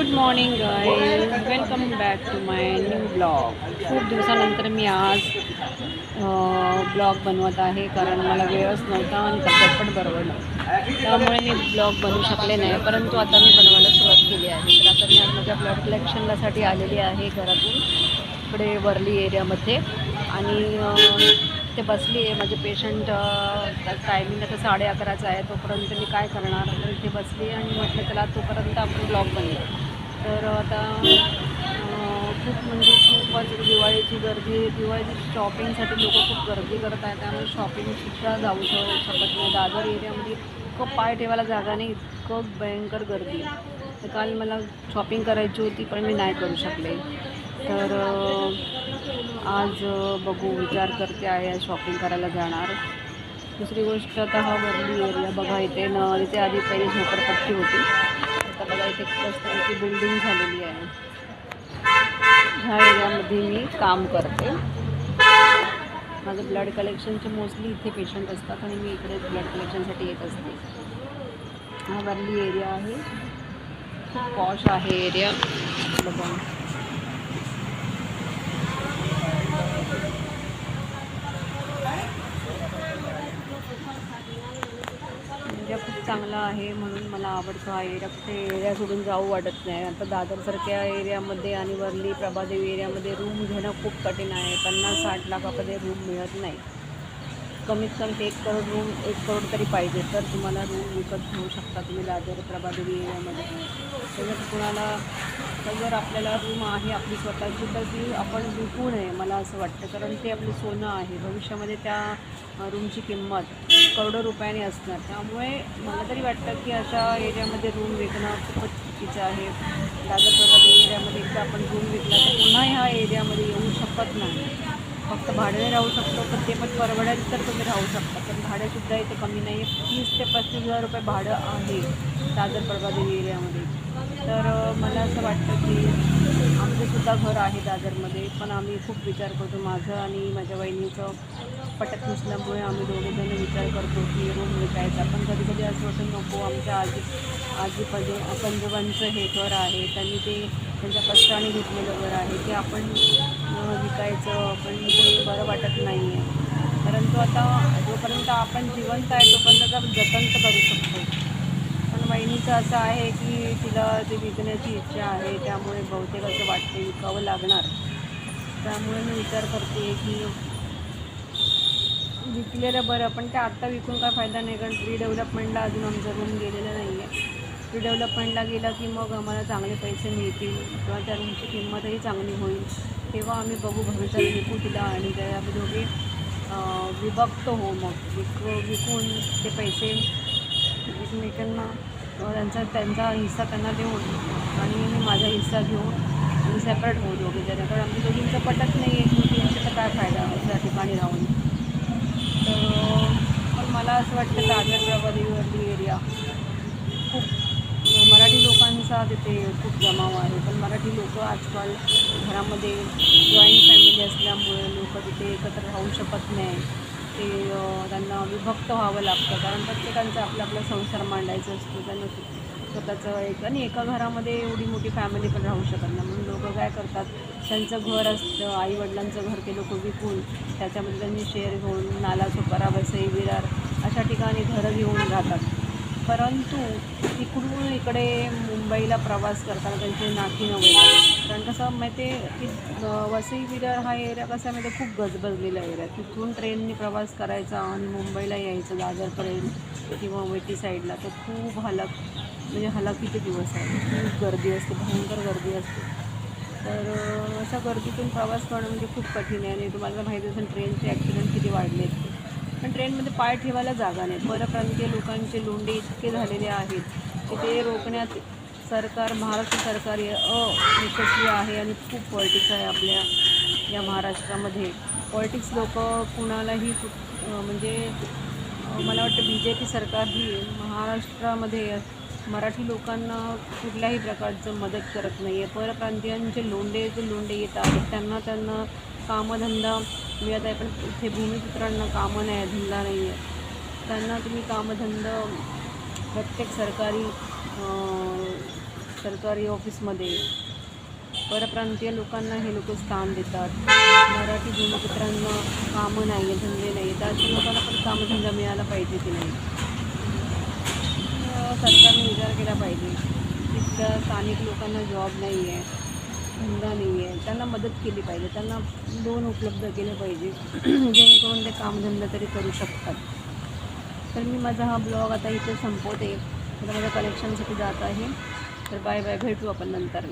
Good morning guys welcome back to my new blog खूप दिवसानंतर मी आज ब्लॉग बनवत आहे कारण मला वेळच नव्हता आणि तब्येत पण बरोबर त्यामुळे मी ब्लॉग बनवू शकले नाही परंतु आता मी बनवायला सुरुवात केली आहे. तर आता मी आज माझ्या ब्लड कलेक्शनलासाठी आलेली आहे घरातून इकडे वरली एरियामध्ये. आणि ते बसली आहे माझे पेशंट टायमिंग आता साडे अकराचा आहे तोपर्यंत मी काय करणार? तर इथे बसली आणि म्हटलं त्याला तोपर्यंत आपण ब्लॉग बनवू. तर आता खूप म्हणजे खूपच दिवाळीची गर्दी दिवाळीची शॉपिंगसाठी लोक खूप गर्दी करत आहेत. त्यामुळे शॉपिंगसुद्धा जाऊ श- शकत नाही. दादर एरियामध्ये इतकं पाय ठेवायला जागा नाही इतकं भयंकर गर्दी तर काल मला शॉपिंग करायची होती पण मी नाही करू शकले. तर आज बघू विचार करते आहे शॉपिंग करायला जाणार. दुसरी गोष्ट आता हा गर्दी एरिया बघा इथे न इथे आधी पहिली झोपडपट्टी होती. आता बघा इथे मस्तपैकी बिल्डिंग झालेली आहे. ह्या एरियामध्ये मी काम करते. माझं ब्लड कलेक्शनचे मोस्टली इथे पेशंट असतात आणि मी इकडे ब्लड कलेक्शनसाठी येत असते. हा वरली एरिया आहे. खूप पॉश आहे एरिया बघा एरिया खूप चांगला आहे म्हणून मला आवडतो हा एरिया. कुठे एरिया सोडून जाऊ वाटत नाही. आता दादरसारख्या एरियामध्ये आणि वरली प्रभादेवी एरियामध्ये रूम घेणं खूप कठीण आहे. पन्नास साठ लाखामध्ये रूम मिळत नाही. कमीत कमी एक करोड रूम एक करोड तरी पाहिजे. तर तुम्हाला रूम विकत घेऊ शकता तुम्ही लाजर प्रभादेवी एरियामध्ये तर जर कुणाला तर जर आपल्याला रूम आहे आपली स्वतःची तर ती आपण विकू नये मला असं वाटतं. कारण ते आपलं सोनं आहे. भविष्यामध्ये त्या रूमची किंमत करोडो रुपयाने असणार. त्यामुळे मला तरी वाटतं की अशा एरियामध्ये रूम विकणं खूपच चुकीचं आहे. दादर प्रभादेवी एरियामध्ये एकदा आपण रूम विकला तर पुन्हा ह्या एरियामध्ये येऊ शकत नाही. फक्त भाड्याने राहू शकतो पण ते पण परवडेल तर तुम्ही राहू शकता. पण भाडंसुद्धा इथे कमी नाही. आहे तीस ते पस्तीस हजार रुपये भाडं आहे दादर प्रभादेवी एरियामध्ये. तर मला असं वाटतं की आमचंसुद्धा घर आहे दादरमध्ये पण आम्ही खूप विचार करतो माझं आणि माझ्या वहिनीचं पटत नसल्यामुळे आम्ही दोघेजण विचार करतो की रूम विकायचा. पण कधी कधी असं होतं नको आमच्या आजी आजी पंज पंजोबांचं हे घर आहे त्यांनी ते त्यांच्या कष्टाने घेतलेलं घर आहे ते आपण विकायचं बरं वाटत नाही आहे परंतु आता जोपर्यंत आपण जिवंत आहे तोपर्यंत त्याचं जतन तर करू शकतो पण वहिनीचं असं आहे की तिला ते विकण्याची इच्छा आहे त्यामुळे बहुतेक असं वाटते विकावं लागणार. त्यामुळे मी विचार करते की विकलेलं बरं पण ते आत्ता विकून काय फायदा नाही कारण रिडेव्हलपमेंटला अजून आमचा रूम गेलेला नाही आहे रिडेव्हलपमेंटला गेला की मग आम्हाला चांगले पैसे मिळतील किंवा त्या रूमची किंमतही चांगली होईल. तेव्हा आम्ही बघू भविष्यात विकू तिला आणि त्या आम्ही दोघे विभक्त हो मग. विक विकून ते पैसे एकमेकांना त्यांचा त्यांचा हिस्सा त्यांना देऊन आणि मी माझा हिस्सा घेऊन आणि सेपरेट होऊ दोघे. जेणेकरून आमच्या दोघींचं पटत नाही एकमेकींचं तर काय फायदा त्या ठिकाणी राहून. तर पण मला असं वाटतं दादर प्रभादेवीवरली एरिया लोकांचा तिथे खूप जमाव आहे. पण मराठी लोक आजकाल घरामध्ये जॉईंट फॅमिली असल्यामुळे लोक तिथे एकत्र राहू शकत नाही. ते त्यांना विभक्त व्हावं लागतं. कारण प्रत्येकांचा आपला आपला संसार मांडायचा असतो. त्यांना स्वतःचं एक आणि एका घरामध्ये एवढी मोठी फॅमिली पण राहू शकत नाही. म्हणून लोक काय करतात त्यांचं घर असतं आईवडिलांचं घर ते लोक विकून त्याच्यामध्ये त्यांनी शेअर घेऊन नाला सुपारा वसई विरार अशा ठिकाणी घरं घेऊन राहतात. परंतु तिकडून इकडे मुंबईला प्रवास करताना त्यांचे नाकी नव्हे कारण कसं माहिती आहे की वसई विरार हा एरिया कसा माहिती आहे, खूप गजबजलेला एरिया तिथून ट्रेनने प्रवास करायचा आणि मुंबईला यायचं दादरपर्यंत किंवा वेटी साईडला तर खूप हलक म्हणजे हलाखीचे दिवस आहे खूप गर्दी असते भयंकर गर्दी असते. तर अशा गर्दीतून प्रवास करणं म्हणजे खूप कठीण आहे आणि तुम्हाला माहिती असेल ट्रेनचे ॲक्सिडेंट किती वाढले आहेत पण ट्रेनमध्ये पाय ठेवायला जागा नाही. परप्रांतीय लोकांचे लोंढे इतके झालेले आहेत की ते रोखण्यात सरकार महाराष्ट्र सरकार हे अयशस्वी आहे आणि खूप पॉलिटिक्स आहे आपल्या या महाराष्ट्रामध्ये. पॉलिटिक्स लोक कुणालाही कुठ- म्हणजे मला वाटतं बी जे पी सरकार ही महाराष्ट्रामध्ये मराठी लोकांना कुठल्याही प्रकारचं मदत करत नाही आहे परप्रांतीयांचे लोंढे जे लोंढे येत आहेत त्यांना त्यांना कामधंदा मिळत आहे पण इथे भूमिपुत्रांना कामं नाही आहे धंदा नाही आहे. त्यांना तुम्ही कामधंदा प्रत्येक सरकारी सरकारी ऑफिसमध्ये परप्रांतीय लोकांना हे लोक स्थान देतात. मराठी भूमिपुत्रांना कामं नाही आहे धंदे नाही आहे. त्याच्या लोकांना पण कामधंदा मिळाला पाहिजे की नाही? सरकारने विचार केला पाहिजे. तिथल्या स्थानिक लोकांना जॉब नाही आहे. धंदा नाही आहे त्यांना मदत केली पाहिजे. त्यांना लोन उपलब्ध केले पाहिजे. जेणेकरून ते कामधंदा तरी करू शकतात. तर मी माझा हा ब्लॉग आता इथे संपवते. आता माझ्या कलेक्शनसाठी जात आहे. तर बाय बाय भेटू आपण नंतर.